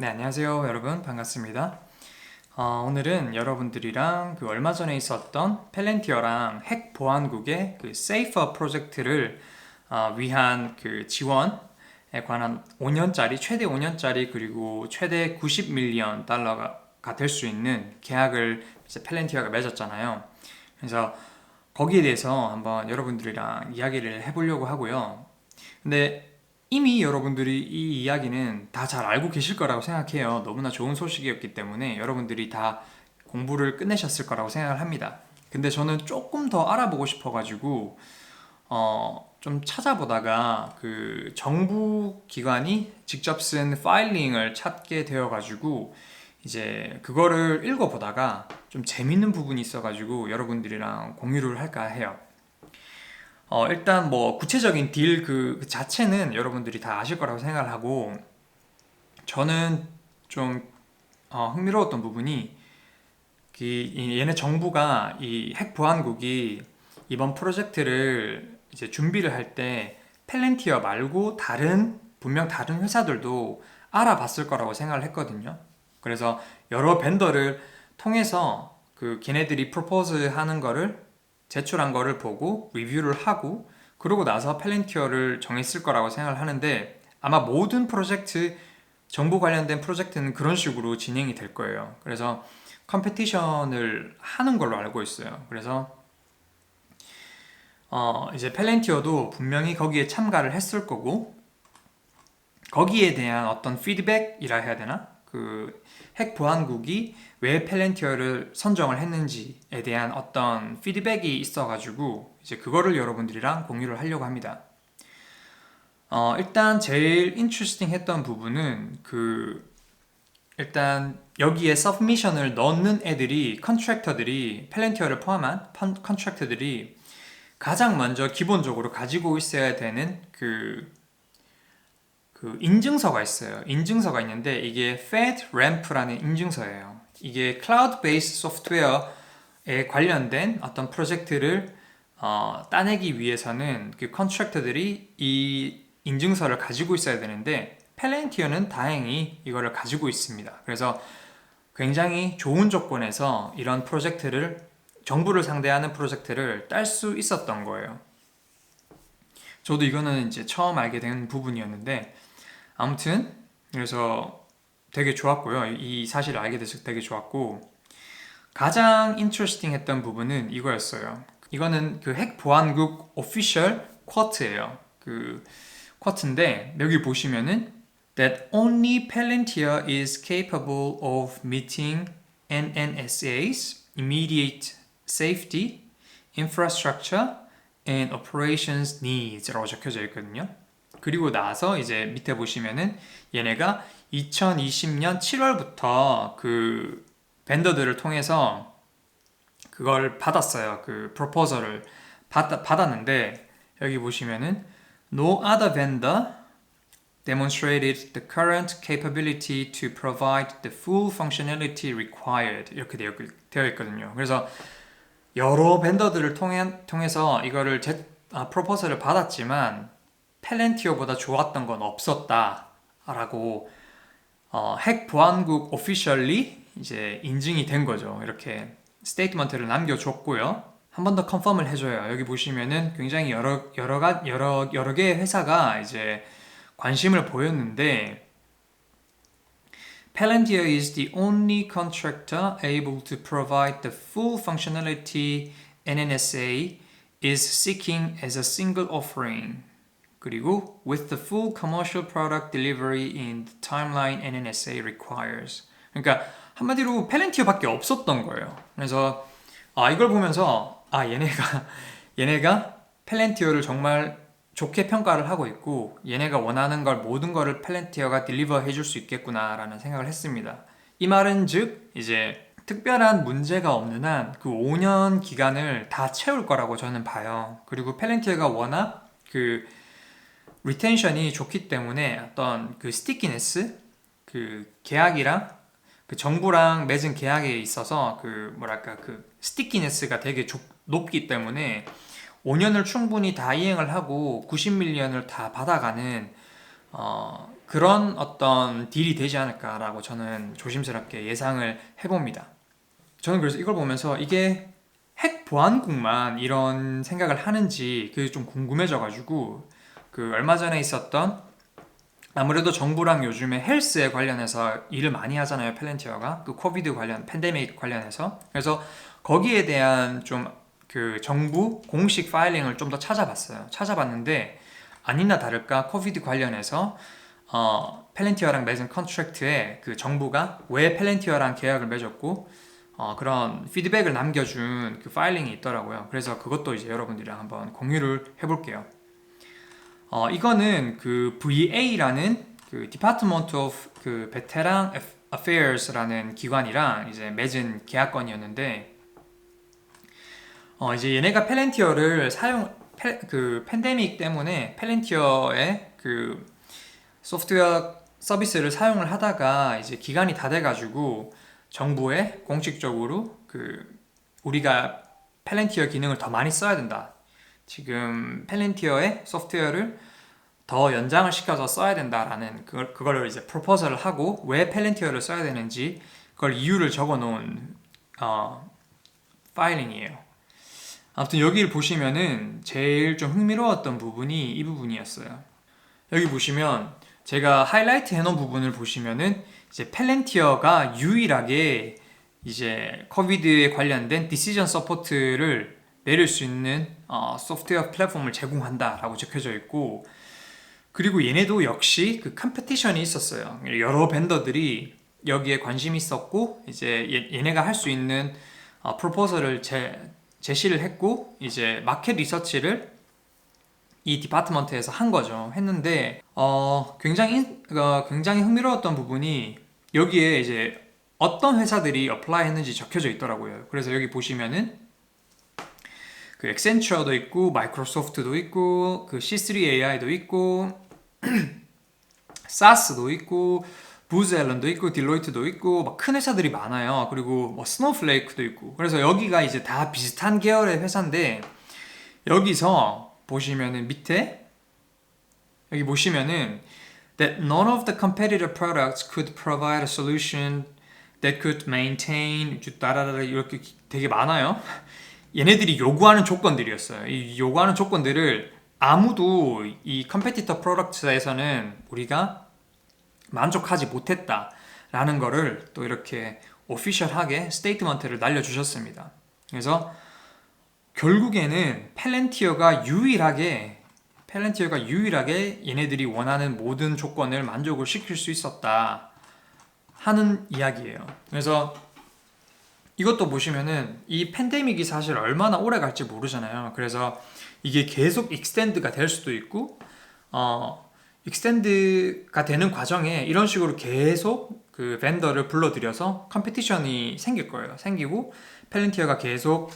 네, 안녕하세요, 여러분. 반갑습니다. 어, 오늘은 여러분들이랑 그 얼마 전에 있었던 펠렌티어랑 핵 보안국의 그 세이퍼 프로젝트를 어, 위한 그 지원에 관한 5년짜리, 최대 5년짜리 그리고 최대 90 밀리언 달러가 될 수 있는 계약을 이제 펠렌티어가 맺었잖아요. 그래서 거기에 대해서 한번 여러분들이랑 이야기를 해보려고 하고요. 근데 이미 여러분들이 이 이야기는 다 잘 알고 계실 거라고 생각해요. 너무나 좋은 소식이었기 때문에 여러분들이 다 공부를 끝내셨을 거라고 생각을 합니다. 근데 저는 조금 더 알아보고 싶어가지고 어, 좀 찾아보다가 그 정부 기관이 직접 쓴 파일링을 찾게 되어가지고 이제 그거를 읽어보다가 좀 재밌는 부분이 있어가지고 여러분들이랑 공유를 할까 해요. 어, 일단 뭐 구체적인 딜 그 자체는 여러분들이 다 아실 거라고 생각을 하고 저는 좀 어, 흥미로웠던 부분이 그 얘네 정부가 이 핵 보안국이 이번 프로젝트를 이제 준비를 할 때 펠렌티어 말고 다른 분명 다른 회사들도 알아봤을 거라고 생각을 했거든요. 그래서 여러 벤더를 통해서 그 걔네들이 프로포즈 하는 거를 제출한 거를 보고 리뷰를 하고 그러고 나서 펠렌티어를 정했을 거라고 생각을 하는데 아마 모든 프로젝트 정보 관련된 프로젝트는 그런 식으로 진행이 될 거예요. 그래서 컴페티션을 하는 걸로 알고 있어요. 그래서 어 이제 펠렌티어도 분명히 거기에 참가를 했을 거고 거기에 대한 어떤 피드백이라 해야 되나? 그 핵 보안국이 왜 펠렌티어를 선정을 했는지에 대한 어떤 피드백이 있어가지고 이제 그거를 여러분들이랑 공유를 하려고 합니다. 어, 일단 제일 인트레스팅 했던 부분은 그 일단 여기에 서브미션을 넣는 애들이 컨트랙터들이 펠렌티어를 포함한 컨트랙터들이 가장 먼저 기본적으로 가지고 있어야 되는 그, 그 인증서가 있어요. 인증서가 있는데 이게 FedRAMP라는 인증서예요. 이게 클라우드 베이스 소프트웨어에 관련된 어떤 프로젝트를 어, 따내기 위해서는 그 컨트랙터들이 이 인증서를 가지고 있어야 되는데 펠렌티어는 다행히 이거를 가지고 있습니다. 그래서 굉장히 좋은 조건에서 이런 프로젝트를 정부를 상대하는 프로젝트를 딸 수 있었던 거예요. 저도 이거는 이제 처음 알게 된 부분이었는데 아무튼 그래서 되게 좋았고요. 이 사실을 알게 돼서 되게 좋았고 가장 인트레스팅 했던 부분은 이거였어요. 이거는 그 핵 보안국 오피셜 쿼트예요. 그 쿼트인데 여기 보시면은 that only Palantir is capable of meeting NNSA's immediate safety, infrastructure and operations needs라고 적혀져 있거든요. 그리고 나서 이제 밑에 보시면은 얘네가 2020년 7월부터 그 벤더들을 통해서 그걸 받았어요. 그 프로포저를 받, 받았는데 여기 보시면은 no other vendor demonstrated the current capability to provide the full functionality required 이렇게 되어, 되어 있거든요. 그래서 여러 벤더들을 통해, 통해서 이거를 제, 아, 프로포저를 받았지만 펠렌티어보다 좋았던 건 없었다라고 어, 핵 보안국 오피셜리 이제 인증이 된 거죠. 이렇게 스테이트먼트를 남겨줬고요. 한 번 더 컨펌을 해줘요. 여기 보시면은 굉장히 여러 여러 가 여러 여러 개의 회사가 이제 관심을 보였는데 Palantir is the only contractor able to provide the full functionality NNSA is seeking as a single offering. 그리고 with the full commercial product delivery in the timeline NNSA requires. 그러니까 한마디로 펠렌티어밖에 없었던 거예요. 그래서 아 이걸 보면서 아 얘네가 얘네가 펠렌티어를 정말 좋게 평가를 하고 있고 얘네가 원하는 걸 모든 거를 펠렌티어가 딜리버 해줄 수 있겠구나라는 생각을 했습니다. 이 말은 즉 이제 특별한 문제가 없는 한 그 5년 기간을 다 채울 거라고 저는 봐요. 그리고 펠렌티어가 워낙 그 리텐션이 좋기 때문에 어떤 그 스티키네스 그 계약이랑 그 정부랑 맺은 계약에 있어서 그 뭐랄까 그 스티키네스가 되게 조, 높기 때문에 5년을 충분히 다 이행을 하고 90밀리언을 다 받아가는 어 그런 어떤 딜이 되지 않을까라고 저는 조심스럽게 예상을 해봅니다. 저는 그래서 이걸 보면서 이게 핵 보안국만 이런 생각을 하는지 그게 좀 궁금해져가지고 그 얼마 전에 있었던 아무래도 정부랑 요즘에 헬스에 관련해서 일을 많이 하잖아요 펠렌티어가 그 코비드 관련 팬데믹 관련해서 그래서 거기에 대한 좀 그 정부 공식 파일링을 좀 더 찾아봤어요 찾아봤는데 아니나 다를까 코비드 관련해서 어, 펠렌티어랑 맺은 컨트랙트에 그 정부가 왜 펠렌티어랑 계약을 맺었고 어, 그런 피드백을 남겨준 그 파일링이 있더라고요. 그래서 그것도 이제 여러분들이랑 한번 공유를 해볼게요. 어, 이거는 그 VA라는 그 Department of 그 Veteran Affairs라는 기관이랑 이제 맺은 계약건이었는데 어, 이제 얘네가 펠렌티어를 사용 페, 그 팬데믹 때문에 펠렌티어의 그 소프트웨어 서비스를 사용을 하다가 이제 기간이 다 돼가지고 정부에 공식적으로 그 우리가 펠렌티어 기능을 더 많이 써야 된다. 지금 펠렌티어의 소프트웨어를 더 연장을 시켜서 써야 된다라는 그걸, 그걸 이제 프로포즈를 하고 왜 펠렌티어를 써야 되는지 그걸 이유를 적어 놓은 어, 파일링이에요. 아무튼 여기를 보시면은 제일 좀 흥미로웠던 부분이 이 부분이었어요. 여기 보시면 제가 하이라이트 해놓은 부분을 보시면은 이제 펠렌티어가 유일하게 이제 코비드에 관련된 디시전 서포트를 내릴 수 있는 어, 소프트웨어 플랫폼을 제공한다라고 적혀져 있고 그리고 얘네도 역시 그 컴페티션이 있었어요. 여러 벤더들이 여기에 관심이 있었고 이제 얘네가 할 수 있는 어, 프로포설을 제, 제시를 했고 이제 마켓 리서치를 이 디파트먼트에서 한 거죠. 했는데 어, 굉장히 어, 굉장히 흥미로웠던 부분이 여기에 이제 어떤 회사들이 어플라이 했는지 적혀져 있더라고요. 그래서 여기 보시면은 그 엑센처도 있고 마이크로소프트도 있고 그 C3AI도 있고 사스도 있고 부즈 앨런도 있고 딜로이트도 있고 막 큰 회사들이 많아요. 그리고 뭐 스노우플레이크도 있고. 그래서 여기가 이제 다 비슷한 계열의 회사인데 여기서 보시면은 밑에 여기 보시면은 that none of the competitor products could provide a solution that could maintain 이렇게 되게 많아요. 얘네들이 요구하는 조건들이었어요. 이 요구하는 조건들을 아무도 이 컴페티터 프로덕트에서는 우리가 만족하지 못했다라는 거를 또 이렇게 오피셜하게 스테이트먼트를 날려주셨습니다. 그래서 결국에는 펠렌티어가 유일하게 펠렌티어가 유일하게 얘네들이 원하는 모든 조건을 만족을 시킬 수 있었다 하는 이야기예요. 그래서 이것도 보시면은 이 팬데믹이 사실 얼마나 오래 갈지 모르잖아요. 그래서 이게 계속 익스텐드가 될 수도 있고 어 익스텐드가 되는 과정에 이런 식으로 계속 그 벤더를 불러들여서 컴페티션이 생길 거예요. 생기고 펠렌티어가 계속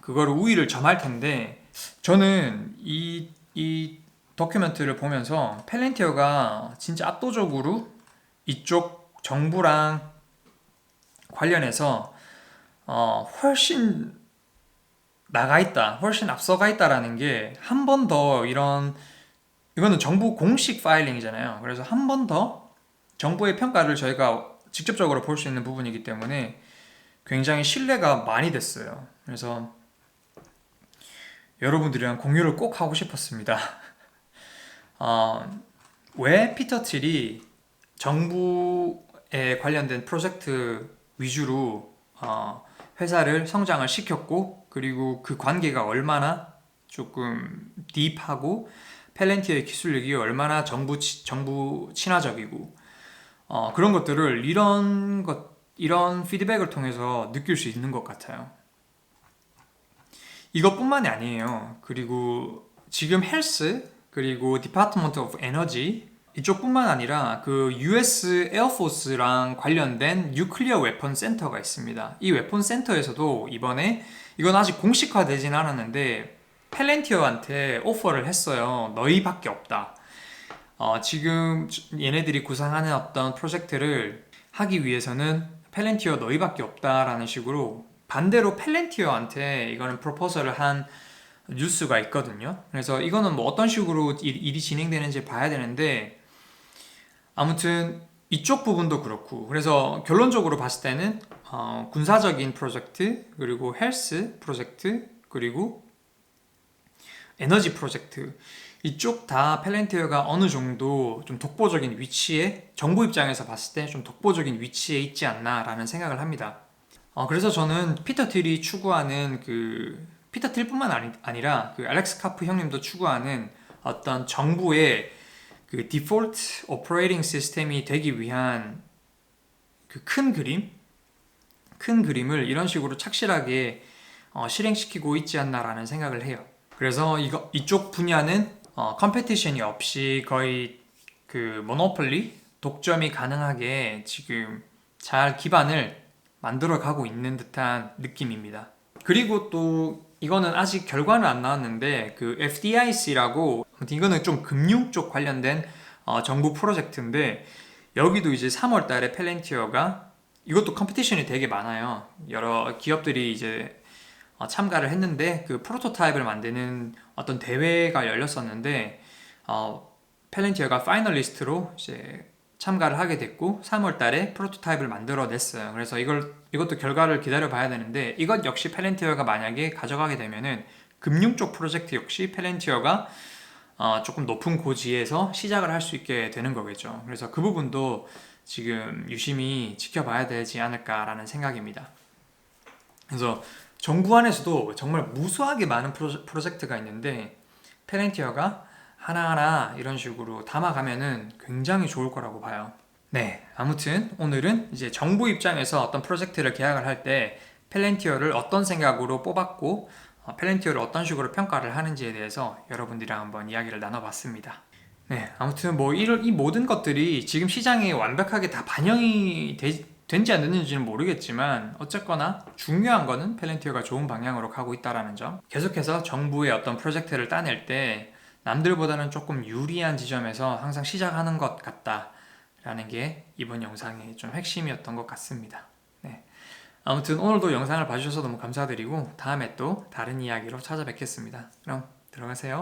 그거를 우위를 점할 텐데 저는 이, 이 다큐멘트를 보면서 펠렌티어가 진짜 압도적으로 이쪽 정부랑 관련해서 어, 훨씬 나가 있다, 훨씬 앞서가 있다라는 게 한 번 더 이런 이거는 정부 공식 파일링이잖아요. 그래서 한 번 더 정부의 평가를 저희가 직접적으로 볼 수 있는 부분이기 때문에 굉장히 신뢰가 많이 됐어요. 그래서 여러분들이랑 공유를 꼭 하고 싶었습니다. 어, 왜 피터 틸이 정부에 관련된 프로젝트 위주로 어, 회사를 성장을 시켰고 그리고 그 관계가 얼마나 조금 딥하고 펠렌티의 기술력이 얼마나 정부 정부 친화적이고 어, 그런 것들을 이런 것 이런 피드백을 통해서 느낄 수 있는 것 같아요. 이것뿐만이 아니에요. 그리고 지금 헬스 그리고 디파트먼트 오브 에너지 이쪽뿐만 아니라 그 US 에어포스랑 관련된 뉴클리어 웨폰 센터가 있습니다. 이 웨폰 센터에서도 이번에 이건 아직 공식화되진 않았는데 펠렌티어한테 오퍼를 했어요. 너희밖에 없다. 어, 지금 얘네들이 구상하는 어떤 프로젝트를 하기 위해서는 펠렌티어 너희밖에 없다라는 식으로 반대로 펠렌티어한테 이거는 프로포설을 한 뉴스가 있거든요. 그래서 이거는 뭐 어떤 식으로 일이 진행되는지 봐야 되는데 아무튼 이쪽 부분도 그렇고 그래서 결론적으로 봤을 때는 어, 군사적인 프로젝트 그리고 헬스 프로젝트 그리고 에너지 프로젝트 이쪽 다 펠렌티어가 어느 정도 좀 독보적인 위치에 정부 입장에서 봤을 때 좀 독보적인 위치에 있지 않나라는 생각을 합니다. 어, 그래서 저는 피터 틸이 추구하는 그 피터 틸뿐만 아니, 아니라 그 알렉스 카프 형님도 추구하는 어떤 정부의 그 디폴트 오퍼레이팅 시스템이 되기 위한 그 큰 그림, 큰 그림을 이런 식으로 착실하게 어, 실행시키고 있지 않나라는 생각을 해요. 그래서 이거 이쪽 분야는 어, 컴페티션이 없이 거의 그 모노폴리 독점이 가능하게 지금 잘 기반을 만들어 가고 있는 듯한 느낌입니다. 그리고 또 이거는 아직 결과는 안 나왔는데 그 FDIC라고 이거는 좀 금융 쪽 관련된 어, 정부 프로젝트인데 여기도 이제 3월 달에 펠렌티어가 이것도 컴피티션이 되게 많아요. 여러 기업들이 이제 어, 참가를 했는데 그 프로토타입을 만드는 어떤 대회가 열렸었는데 어, 펠렌티어가 파이널리스트로 이제 참가를 하게 됐고 3월 달에 프로토타입을 만들어냈어요. 그래서 이걸 이것도 결과를 기다려 봐야 되는데 이것 역시 펠렌티어가 만약에 가져가게 되면은 금융 쪽 프로젝트 역시 펠렌티어가 어, 조금 높은 고지에서 시작을 할 수 있게 되는 거겠죠. 그래서 그 부분도 지금 유심히 지켜봐야 되지 않을까라는 생각입니다. 그래서 정부 안에서도 정말 무수하게 많은 프로젝트가 있는데 페렌티어가 하나하나 이런 식으로 담아가면은 굉장히 좋을 거라고 봐요. 네, 아무튼 오늘은 이제 정부 입장에서 어떤 프로젝트를 계약을 할 때 펠렌티어를 어떤 생각으로 뽑았고 어, 펠렌티어를 어떤 식으로 평가를 하는지에 대해서 여러분들이랑 한번 이야기를 나눠봤습니다. 네, 아무튼 뭐 이, 이 모든 것들이 지금 시장에 완벽하게 다 반영이 되, 된지 안 됐는지는 모르겠지만 어쨌거나 중요한 거는 펠렌티어가 좋은 방향으로 가고 있다라는 점. 계속해서 정부의 어떤 프로젝트를 따낼 때 남들보다는 조금 유리한 지점에서 항상 시작하는 것 같다라는 게 이번 영상의 좀 핵심이었던 것 같습니다. 네. 아무튼 오늘도 영상을 봐주셔서 너무 감사드리고 다음에 또 다른 이야기로 찾아뵙겠습니다. 그럼 들어가세요.